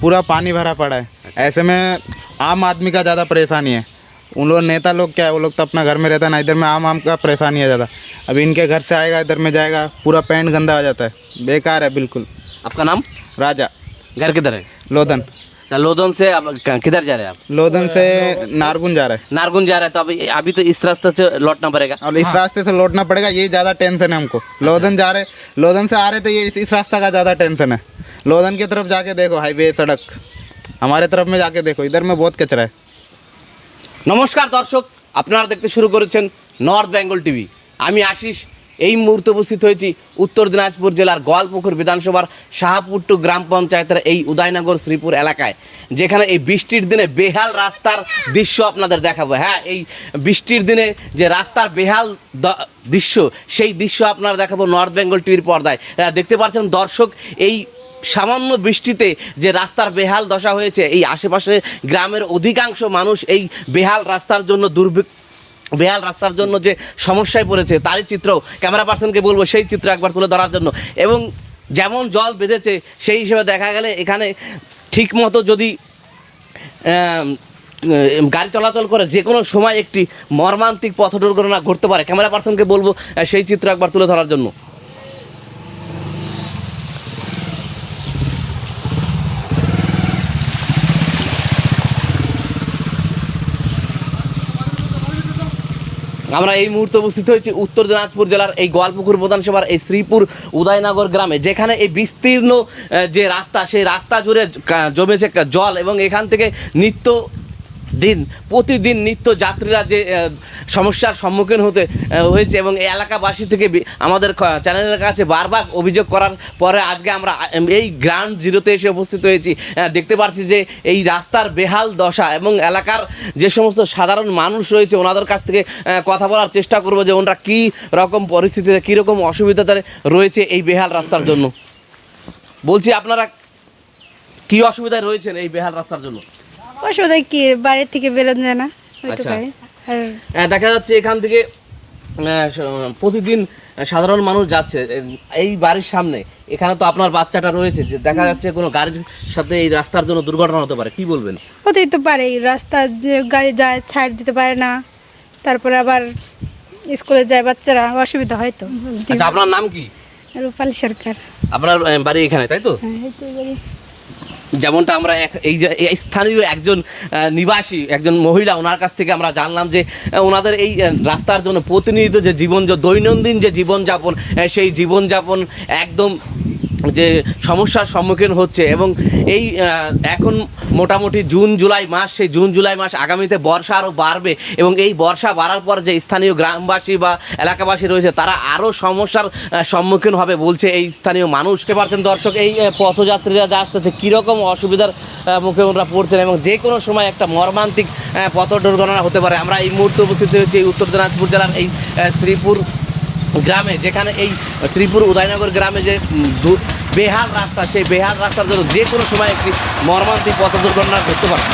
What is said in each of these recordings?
पूरा पानी भरा पड़ा है। ऐसे में आम आदमी का ज़्यादा परेशानी है। उन लोग नेता लोग क्या है वो लोग तो अपना घर में रहता है ना इधर में आम आम का परेशानी है ज़्यादा। अब इनके घर से आएगा इधर में जाएगा पूरा पेंट गंदा हो जाता है। बेकार है बिल्कुल। आपका नाम? राजा। घर किधर है? लोधन। लोधन से आप किधर जा रहे हैं आप? लोधन से नारगुन जा रहे हैं। नारगुन जा रहे हैं तो अभी अभी तो इस रास्ते से लौटना पड़ेगा। और इस रास्ते से लौटना पड़ेगा ये ज़्यादा टेंशन है हमको। लोधन जा रहे लोधन से आ रहे तो ये इस रास्ता का ज़्यादा टेंशन है। लोधन की तरफ जाके देखो हाईवे सड़क हमारे तरफ में जाके देखो इधर में बहुत कचरा है নমস্কার দর্শক আপনারা দেখতে শুরু করেছেন নর্থ বেঙ্গল টিভি আমি আশিস এই মুহূর্তে উপস্থিত হয়েছি উত্তর দিনাজপুর জেলার গোয়ালপুকুর বিধানসভার শাহপুট্টু গ্রাম পঞ্চায়েতের এই উদয়নগর শ্রীপুর এলাকায় যেখানে এই বৃষ্টির দিনে বেহাল রাস্তার দৃশ্য আপনাদের দেখাবো হ্যাঁ এই বৃষ্টির দিনে যে রাস্তার বেহাল দ- দৃশ্য সেই দৃশ্য আপনারা দেখাবো নর্থ বেঙ্গল টিভির পর্দায় আহ, দেখতে পাচ্ছেন দর্শক এই সামান্য বৃষ্টিতে যে রাস্তার বেহাল দশা হয়েছে, এই আশেপাশে গ্রামের অধিকাংশ মানুষ এই বেহাল রাস্তার জন্য দুর্ভিক্ষ বেহাল রাস্তার জন্য যে সমস্যায় পড়েছে, তারই চিত্র ক্যামেরা পার্সনকে বলব, সেই চিত্র একবার তুলে ধরার জন্য। এবং যেমন জল বেঁধেছে, সেই হিসেবে দেখা গেলে এখানে ঠিক মতো যদি গাড়ি চলাচল করে, যে কোনো সময় একটি মর্মান্তিক পথ দুর্ঘটনা ঘটতে পারে। ক্যামেরা পার্সনকে বলব সেই চিত্র একবার তুলে ধরার জন্য। আমরা এই মুহূর্তে উপস্থিত হয়েছি উত্তর দিনাজপুর জেলার এই গোয়ালপুকুর প্রধান সভার এই শ্রীপুর উদয়নগর গ্রামে, যেখানে এই বিস্তীর্ণ যে রাস্তা, সেই রাস্তা জুড়ে জমেছে জল এবং এখান থেকে নিত্য দিন, প্রতিদিন নিত্য যাত্রীরা যে সমস্যার সম্মুখীন হতে হয়েছে এবং এই এলাকাবাসী থেকে আমাদের চ্যানেলের কাছে বারবার অভিযোগ করার পরে আজকে আমরা এই গ্রাউন্ড জিরোতে এসে উপস্থিত হয়েছি। দেখতে পাচ্ছি যে এই রাস্তার বেহাল দশা এবং এলাকার যে সমস্ত সাধারণ মানুষ রয়েছে, ওনাদের কাছ থেকে কথা বলার চেষ্টা করব যে ওনারা কী রকম পরিস্থিতিতে, কী রকম অসুবিধাতে রয়েছে এই বেহাল রাস্তার জন্য। বলছি, আপনারা কী অসুবিধায় রয়েছেন এই বেহাল রাস্তার জন্য? অসুবিধা কি? বাড়ির থেকে বেরোনো যায় না? ওইটুকাই আর দেখা যাচ্ছে এখান থেকে প্রতিদিন সাধারণ মানুষ যাচ্ছে। এই বাড়ির সামনে। এখানে তো আপনার বাচ্চাটা রয়েছে। যে দেখা যাচ্ছে কোনো গাড়ির সাথে এই রাস্তার জন্য দুর্ঘটনা হতে পারে। কি বলবেন? হতেই তো পারে। এই রাস্তা যে গাড়ি যায় সাইড দিতে পারে না। তারপরে আবার স্কুলে যায় বাচ্চারা। অসুবিধা হয় তো। আচ্ছা আপনার নাম কি? রূপালী সরকার। আপনার বাড়ি এখানে তাই তো? হ্যাঁ এই তো বাড়ি। যেমনটা আমরা এই যে এই স্থানীয় একজন নিবাসী, একজন মহিলা, ওনার কাছ থেকে আমরা জানলাম যে ওনাদের এই রাস্তার জন্য প্রতিনিধিত যে জীবন, যে দৈনন্দিন যে জীবনযাপন সেই জীবনযাপন একদম যে সমস্যার সম্মুখীন হচ্ছে এবং এই এখন মোটামুটি জুন, জুলাই মাস, সেই জুন, জুলাই মাস আগামীতে বর্ষা আরও বাড়বে এবং এই বর্ষা বাড়ার পর যে স্থানীয় গ্রামবাসী বা এলাকাবাসী রয়েছে, তারা আরও সমস্যার সম্মুখীন হবে বলছে এই স্থানীয় মানুষ। পারছেন দর্শক, এই পথযাত্রীরা যা আসতেছে, কীরকম অসুবিধার মুখে ওনারা পড়ছেন এবং যে কোনো সময় একটা মর্মান্তিক পথ দুর্ঘটনা হতে পারে। আমরা এই মুহূর্তে উপস্থিত হয়েছি উত্তর দিনাজপুর জেলার এই শ্রীপুর গ্রামে, যেখানে এই শ্রীপুর উদয়নগর গ্রামে যে বেহাল রাস্তা, সেই বেহাল রাস্তার জন্য যে কোনো সময় একটি মর্মান্তিক পথ দুর্ঘটনা ঘটতে পারে।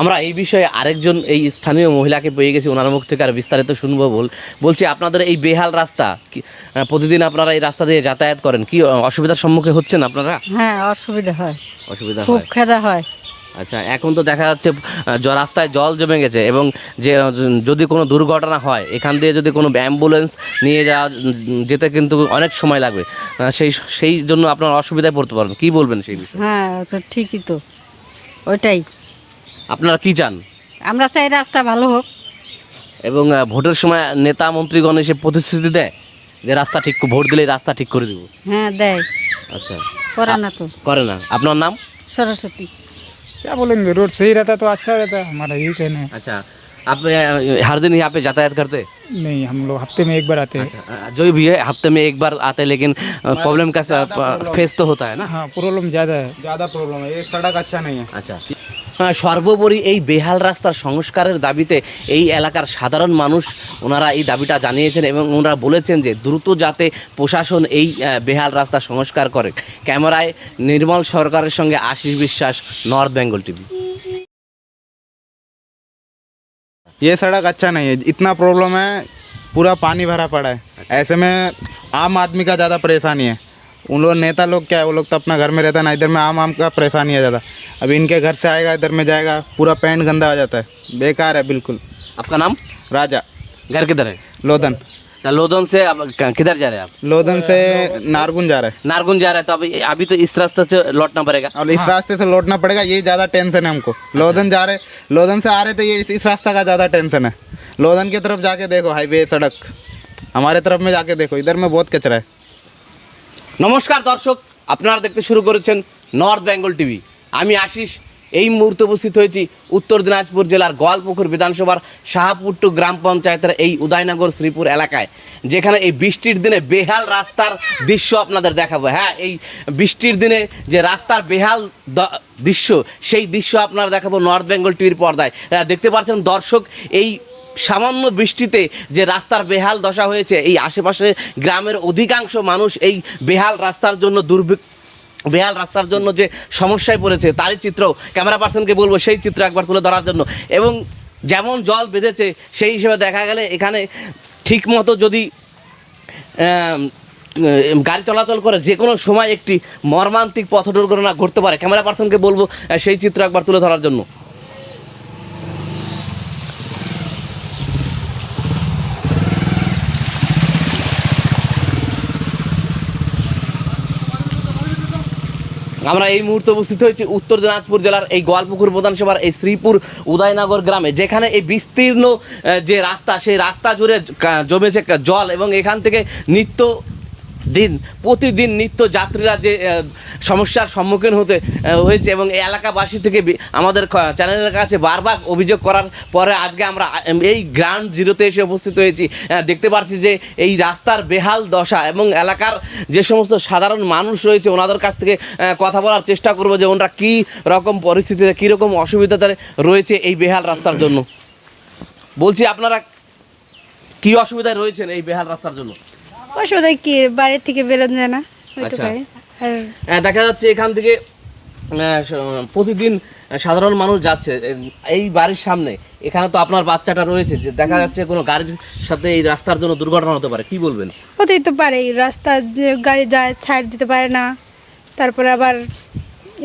আমরা এই বিষয়ে আরেকজন এই স্থানীয় মহিলাকে পেয়ে গেছি ওনার মুখ থেকে আর বিস্তারিত শুনব বল বলছি আপনাদের এই বেহাল রাস্তা প্রতিদিন আপনারা এই রাস্তা দিয়ে যাতায়াত করেন কি অসুবিধার সম্মুখীন হচ্ছেন আপনারা? হ্যাঁ অসুবিধা হয়। অসুবিধা খুব হয়। খেদা হয়। আচ্ছা এখন তো দেখা যাচ্ছে রাস্তায় জল জমে গেছে এবং যে যদি কোনো দুর্ঘটনা হয় এখান দিয়ে যদি কোনো অ্যাম্বুলেন্স নিয়ে যাওয়া যেতে কিন্তু অনেক সময় লাগবে। সেই সেই জন্য আপনার অসুবিধায় পড়তে পারবেন কি বলবেন সেই বিষয়ে? হ্যাঁ তো ঠিকই তো ওইটাই আপনারা কি চান আমরা চাই রাস্তা ভালো হোক এবং আহ, ভোটের সময় নেতা মন্ত্রীগণ এসে প্রতিশ্রুতি দেয় যে রাস্তা ঠিক ভোট দিলেই রাস্তা ঠিক করে দিব হ্যাঁ দেয় আচ্ছা করে না তো করে না আপনার নাম সরস্বতী क्या बोलेंगे रोड सही रहता तो अच्छा रहता हमारा यही कहना है अच्छा आप अ, हर दिन यहाँ पे यातायात करते हैं? नहीं हम लोग हफ्ते में एक बार आते हैं अच्छा, अ, जो भी है हफ्ते में एक बार आते हैं लेकिन प्रॉब्लम का फेस तो होता है ना हाँ प्रॉब्लम ज़्यादा है ज़्यादा प्रॉब्लम है ये सड़क अच्छा नहीं है আচ্ছা আহ, সর্বোপরি এই বেহাল রাস্তার সংস্কারের দাবিতে এই এলাকার সাধারণ মানুষ ওনারা এই দাবিটা জানিয়েছেন এবং ওনারা বলেছেন যে দ্রুত যাতে প্রশাসন এই আহ, বেহাল রাস্তা সংস্কার করে ক্যামেরায় নির্মল সরকারের সঙ্গে আশিস বিশ্বাস নর্থ বেঙ্গল টিভি ये सड़क अच्छा नहीं है इतना प्रॉब्लम है पूरा पानी भरा पड़ा है ऐसे में आम आदमी का ज़्यादा परेशानी है उन लोग नेता लोग क्या है वो लोग तो अपना घर में रहता है ना इधर में आम आम का परेशानी है ज़्यादा अभी इनके घर से आएगा इधर में जाएगा पूरा पैंट गंदा हो जाता है। बेकार है बिल्कुल। आपका नाम? राजा। घर किधर है? लोधन। लोधन से अब किधर जा रहे हैं आप? लोधन से नारगुन जा रहे हैं। नारगुन जा रहे हैं तो अभी अभी तो इस रास्ते से लौटना पड़ेगा। और इस रास्ते से लौटना पड़ेगा ये ज़्यादा टेंशन है हमको। लोधन जा रहे लोधन से आ रहे तो ये इस, इस रास्ता का ज़्यादा टेंशन है। लोधन की तरफ़ जाके देखो हाईवे सड़क। हमारे तरफ़ में जाके देखो इधर में बहुत कचरा है। নমস্কার দর্শক আপনারা দেখতে শুরু করেছেন নর্থ বেঙ্গল টিভি। আমি আশিস এই মুহূর্তে উপস্থিত হয়েছি উত্তর দিনাজপুর জেলার গোয়ালপুকুর বিধানসভার শাহপুট্টু গ্রাম পঞ্চায়েতের এই উদয়নগর শ্রীপুর এলাকায় যেখানে এই বৃষ্টির দিনে বেহাল রাস্তার দৃশ্য আপনাদের দেখাবো। হ্যাঁ এই বৃষ্টির দিনে যে রাস্তার বেহাল দৃশ্য সেই দৃশ্য আপনারা দেখাবো নর্থ বেঙ্গল টিভির পর্দায়। আহ, দেখতে পাচ্ছেন দর্শক এই সামান্য বৃষ্টিতে যে রাস্তার বেহাল দশা হয়েছে, এই আশেপাশে গ্রামের অধিকাংশ মানুষ এই বেহাল রাস্তার জন্য দুর্ভিক্ষ বেহাল রাস্তার জন্য যে সমস্যায় পড়েছে, তারই চিত্র ক্যামেরা পার্সনকে বলব, সেই চিত্র একবার তুলে ধরার জন্য। এবং যেমন জল বেঁধেছে, সেই হিসেবে দেখা গেলে এখানে ঠিক মতো যদি গাড়ি চলাচল করে, যে কোনো সময় একটি মর্মান্তিক পথ দুর্ঘটনা ঘটতে পারে। ক্যামেরা পার্সনকে বলব সেই চিত্র একবার তুলে ধরার জন্য। আমরা এই মুহূর্তে উপস্থিত হয়েছি উত্তর দিনাজপুর জেলার এই গোয়ালপুকুর বিধানসভার এই শ্রীপুর উদয়নগর গ্রামে, যেখানে এই বিস্তীর্ণ যে রাস্তা, সেই রাস্তা জুড়ে জমেছে জল এবং এখান থেকে নিত্য দিন, প্রতিদিন নিত্য যাত্রীরা যে সমস্যার সম্মুখীন হতে হয়েছে এবং এই এলাকাবাসী থেকে আমাদের চ্যানেলের কাছে বারবার অভিযোগ করার পরে আজকে আমরা এই গ্রাউন্ড জিরোতে এসে উপস্থিত হয়েছি। দেখতে পাচ্ছি যে এই রাস্তার বেহাল দশা এবং এলাকার যে সমস্ত সাধারণ মানুষ রয়েছে, ওনাদের কাছ থেকে কথা বলার চেষ্টা করব যে ওনারা কী রকম পরিস্থিতিতে কীরকম অসুবিধাতে রয়েছে এই বেহাল রাস্তার জন্য। বলছি, আপনারা কি অসুবিধায় রয়েছেন এই বেহাল রাস্তার জন্য? অসুবিধা কি বাড়ির থেকে বেরোনো যায় না? আচ্ছা। আহ, দেখা যাচ্ছে এখান থেকে প্রতিদিন সাধারণ মানুষ যাচ্ছে। এই বাড়ির সামনে এখানে তো আপনার বাচ্চাটা রয়েছে যে দেখা যাচ্ছে কোনো গাড়ির সাথে এই রাস্তার জন্য দুর্ঘটনা হতে পারে। কি বলবেন? হতেই তো পারে এই রাস্তা যে গাড়ি যায় সাইড দিতে পারে না। তারপরে আবার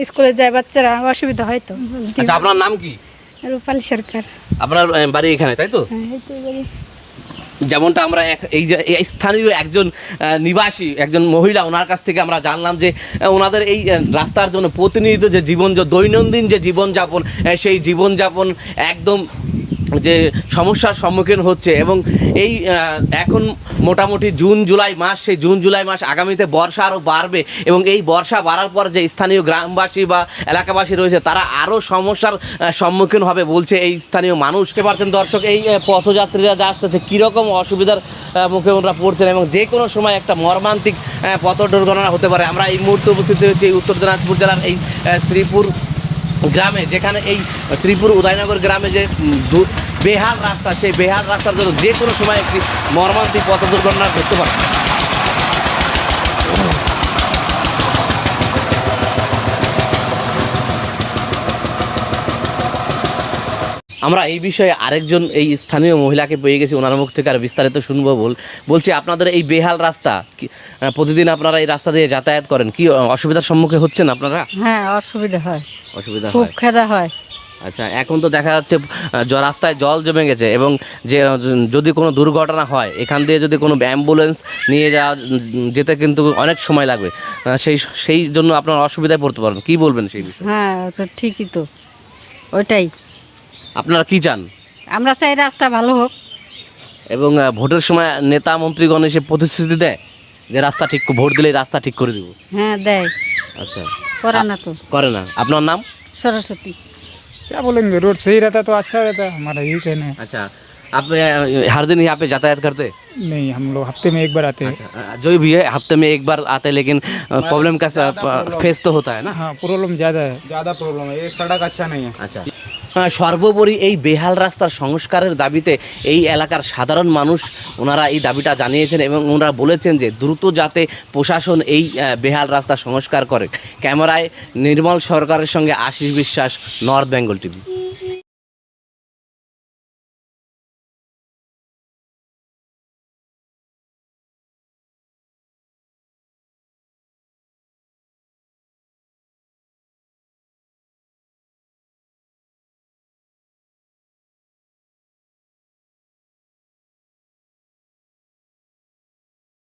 স্কুলে যায় বাচ্চারা অসুবিধা হয় তো। আচ্ছা আপনার নাম কি? রূপালী সরকার। আপনার বাড়ি এখানে তাই তো? হ্যাঁ এই তো এবারে। যেমনটা আমরা এক- এই যে স্থানীয় একজন নিবাসী, একজন মহিলা, ওনার কাছ থেকে আমরা জানলাম যে ওনাদের এই রাস্তার জন্য প্রতিনিধিত যে জীবন, যে দৈনন্দিন যে জীবনযাপন সেই জীবনযাপন একদম যে সমস্যার সম্মুখীন হচ্ছে এবং এই এখন মোটামুটি জুন, জুলাই মাস, সেই জুন, জুলাই মাস আগামীতে বর্ষা আরও বাড়বে এবং এই বর্ষা বাড়ার পর যে স্থানীয় গ্রামবাসী বা এলাকাবাসী রয়েছে, তারা আরও সমস্যার সম্মুখীন হবে বলছে এই স্থানীয় মানুষ। পারছেন দর্শক, এই পথযাত্রীরা যা আসতেছে, কীরকম অসুবিধার মুখে ওনারা পড়ছেন এবং যে কোনো সময় একটা মর্মান্তিক পথ দুর্ঘটনা হতে পারে। আমরা এই মুহূর্তে উপস্থিত হয়েছি উত্তর দিনাজপুর জেলার এই শ্রীপুর গ্রামে, যেখানে এই শ্রীপুর উদয়নগর গ্রামে যে বেহাল রাস্তা, সেই বেহাল রাস্তার জন্য যে কোনো সময় একটি মর্মান্তিক পথ দুর্ঘটনা ঘটতে পারে। আমরা এই বিষয়ে আরেকজন এই স্থানীয় মহিলাকে পেয়ে গেছি ওনার মুখ থেকে আর বিস্তারিত শুনব বল বলছি আপনাদের এই বেহাল রাস্তা প্রতিদিন আপনারা এই রাস্তা দিয়ে যাতায়াত করেন কি অসুবিধার সম্মুখীন হচ্ছেন আপনারা? হ্যাঁ অসুবিধা হয়। অসুবিধা খুব হয়। খেদা হয়। আচ্ছা এখন তো দেখা যাচ্ছে রাস্তায় জল জমে গেছে এবং যে যদি কোনো দুর্ঘটনা হয় এখান দিয়ে যদি কোনো অ্যাম্বুলেন্স নিয়ে যাওয়া যেতে কিন্তু অনেক সময় লাগবে সেই সেই জন্য আপনার অসুবিধায় পড়তে পারবেন কি বলবেন সেই বিষয়ে? হ্যাঁ তো ঠিকই তো ওইটাই আপনারা কি চান আমরা চাই রাস্তা ভালো হোক এবং আহ, ভোটের সময় নেতা মন্ত্রীগণ এসে প্রতিশ্রুতি দেয় যে রাস্তা ঠিক ভোট দিলেই রাস্তা ঠিক করে দিব হ্যাঁ দেয় আচ্ছা করে না তো করে না আপনার নাম সরস্বতী क्या बोलेंगे रोड सही रहता तो अच्छा रहता हमारा यही कहना है अच्छा आप अ, हर दिन यहाँ पे यातायात करते हैं? नहीं हम लोग हफ्ते में एक बार आते हैं अच्छा, अ, जो भी है हफ्ते में एक बार आते हैं लेकिन प्रॉब्लम का फेस तो होता है ना हाँ प्रॉब्लम ज़्यादा है ज़्यादा प्रॉब्लम है ये सड़क अच्छा नहीं है আচ্ছা আহ, সর্বোপরি এই বেহাল রাস্তার সংস্কারের দাবিতে এই এলাকার সাধারণ মানুষ ওনারা এই দাবিটা জানিয়েছেন এবং ওনারা বলেছেন যে দ্রুত যাতে প্রশাসন এই বেহাল রাস্তা সংস্কার করে। ক্যামেরায় নির্মল সরকারের সঙ্গে আশিস বিশ্বাস, নর্থ বেঙ্গল টিভি।